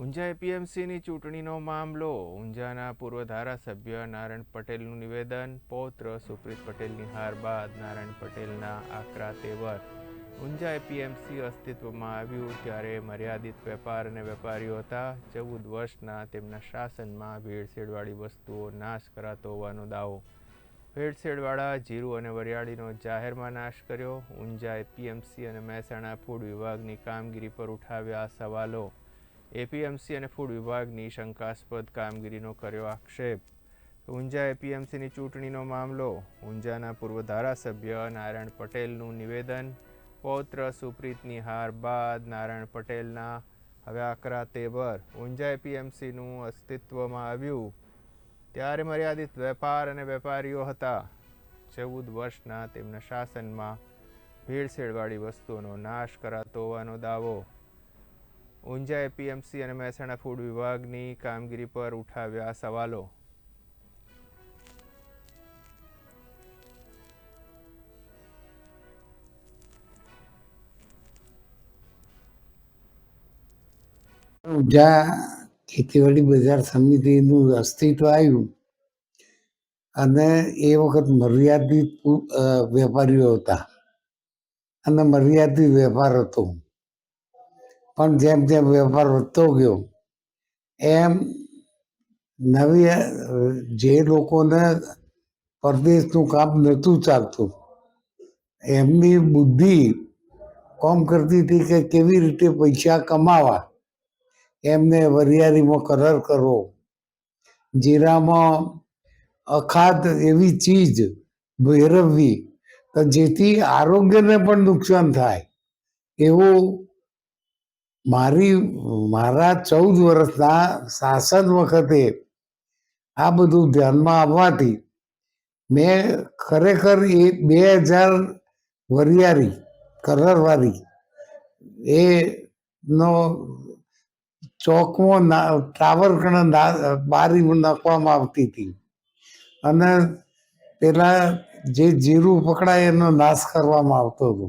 ઊંઝા એપીએમસીની ચૂંટણીનો મામલો, ઊંઝાના પૂર્વ ધારાસભ્ય નારાયણ પટેલનું નિવેદન, પૌત્ર સુપ્રીત પટેલની હાર બાદ નારાયણ પટેલના આકરા તેવર. ઊંઝા એપીએમસી અસ્તિત્વમાં આવ્યું ત્યારે મર્યાદિત વેપાર અને વેપારીઓ હતા. ચૌદ વર્ષના તેમના શાસનમાં ભેળસેળવાળી વસ્તુઓ નાશ કરાતો હોવાનો દાવો. ભેળસેળવાળા જીરું અને વરિયાળીનો જાહેરમાં નાશ કર્યો. ઊંઝા એપીએમસી અને મહેસાણા ફૂડ વિભાગની કામગીરી પર ઉઠાવ્યા સવાલો. એપીએમસી અને ફૂડ વિભાગની શંકાસ્પદ કામગીરીનો કર્યો આક્ષેપ. ઊંઝા એપીએમસીની ચૂંટણીનો મામલો, ઊંઝાના પૂર્વ ધારાસભ્ય નારાયણ પટેલનું નિવેદન, પૌત્ર સુપ્રીતની હાર બાદ નારાયણ પટેલના હવે આકરા તેવર ઊંઝા એપીએમસીનું અસ્તિત્વમાં આવ્યું. ત્યારે મર્યાદિત વેપાર અને વેપારીઓ હતા. ચૌદ વર્ષના તેમના શાસનમાં ભેળસેળવાળી વસ્તુઓનો નાશ કરાતો હોવાનો દાવો. ઊંઝા એપીએમસી અને મહેસાણા ફૂડ વિભાગની કામગીરી પર ઉઠાવ્યા સવાલો. ઊંઝા ખેતીવાડી બજાર સમિતિનું અસ્તિત્વ આવ્યું અને એ વખત મર્યાદિત વેપારીઓ હતા. અને મર્યાદિત વેપાર હતો. પણ જેમ જેમ વેપાર વધતો ગયો, એમ નવી જે લોકોને પરદેશનું કામ નહોતું ચાલતું, એમની બુદ્ધિ કોમ કરતી હતી કે કેવી રીતે પૈસા કમાવા? એમને વરિયાળીમાં કરર કરવો, જીરામાં અખાદ એવી ચીજ ભેરવવી જેથી આરોગ્યને પણ નુકસાન થાય, એવું મારી, મારા ચૌદ વર્ષના શાસન વખતે આ બધું ધ્યાનમાં આવવાથી મેં ખરેખર એ બે હજાર વરિયાળી કલરવાળી એ નો ચોકમાં ટાવર કણે બારી નાખવામાં આવતી હતી. અને પેલા જે જીરું પકડાય એનો નાશ કરવામાં આવતો હતો.